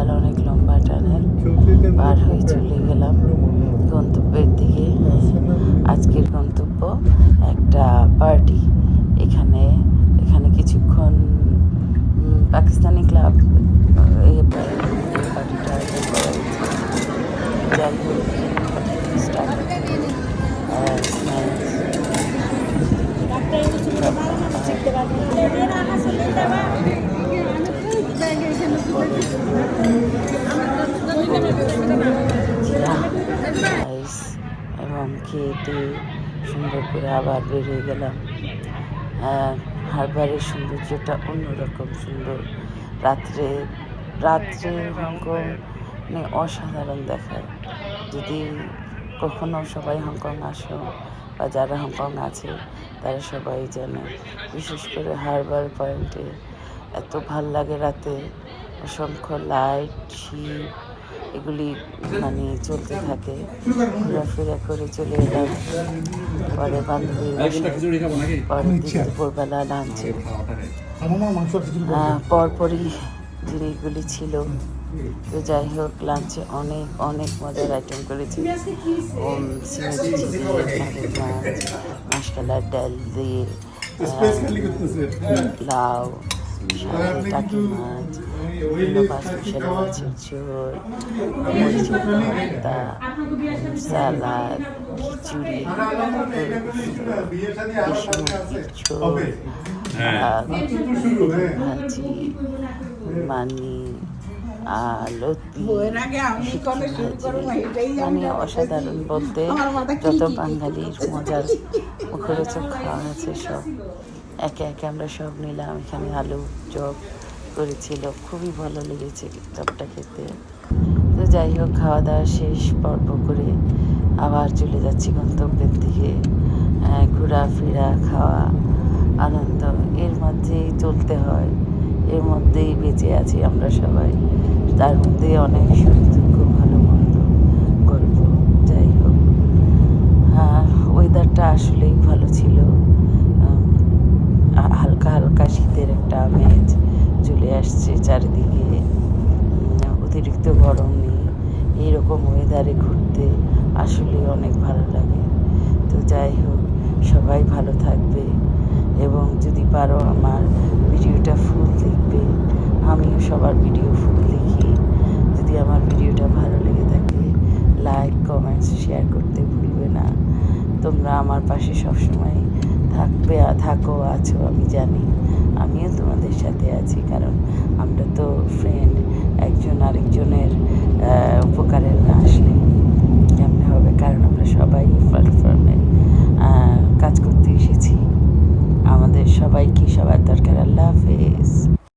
Tunnel অনেক লম্বা tunnel পার হয়ে চলে গেলাম গন্তব্যের দিকে। আজকের গন্তব্য একটা পার্টি। এখানে এখানে কিছুক্ষণ পাকিস্তানি ক্লাব এবং খেতে সুন্দর করে আবার বেরিয়ে গেলাম। হারবারের সৌন্দর্যটা অন্যরকম সুন্দর। রাত্রে রাত্রে হংকং মানে অসাধারণ দেখায়। যদি কখনো সবাই হংকং আসো বা যারা হংকং আছে, তারা সবাই জানে। বিশেষ করে হারবার পয়েন্টে এত ভালো লাগে রাতে। অসংখ্য লাইট, শিপ এগুলি মানে চলতে থাকে। ঘোরাফেরা করে চলে এলাম। পরে বান্ধবীর বাসায় খিচুড়ি খাব নাকি? পরে দুপুরবেলা লাঞ্চে পরপরই জিনিসগুলি ছিল। তো যাই হোক লাঞ্চে অনেক অনেক মজার আইটেম করেছি। মাছ মাসকালার ডাল দিয়ে লাউ টাকি মাছ বিভিন্ন খিচুড়ি হ্যাঁ ভাজি মানি লতি বইয়ের আমি কবে শুরু করব এটাই মানে অসাধারণ বলতে যত বাঙালির মজার মুখরোচক খাওয়া আছে সব একে একে আমরা সব নিলাম। এখানে আলু চপ করেছিল। খুবই ভালো লেগেছে চপটা খেতে। তো যাই হোক খাওয়া দাওয়া শেষ, পর্ব করে আবার চলে যাচ্ছি গন্তব্যের দিকে। ঘোরাফেরা, খাওয়া, আনন্দ, এর মধ্যেই চলতে হয়। এর মধ্যেই বেঁচে আছি আমরা সবাই। তার মধ্যে অনেক সুখ দুঃখ ভালো মন্দ গল্প যাই হোক হ্যাঁ ওয়েদারটা আসলেই ভালো ছিল উম, আ- হালকা হালকা শীতের একটা আমেজ চলে আসছে চারিদিকে। অতিরিক্ত গরম নেই এইরকম ওয়েদারে ঘুরতে আসলে অনেক ভালো লাগে। তো যাই হোক, সবাই ভালো থাকবে এবং যদি পারো আমার ভিডিওটা ফুল দেখবে, আমিও সবার ভিডিও ফুল দেখি। যদি আমার ভিডিওটা ভালো লেগে থাকে লাইক কমেন্টস শেয়ার করতে ভুলবে না। তোমরা আমার পাশে সবসময় থাকবে, থাকো, আছো, আমি জানি। আমিও তোমাদের সাথে আছি, কারণ আমরা তো ফ্রেন্ড একজন আরেকজনের উপকারের না আসলে কেমন হবে? কারণ আমরা সবাই প্ল্যাটফর্মে কাজ করতে এসেছি। আমাদের সবাইকে সবার দরকার, আল্লাহ হাফেজ।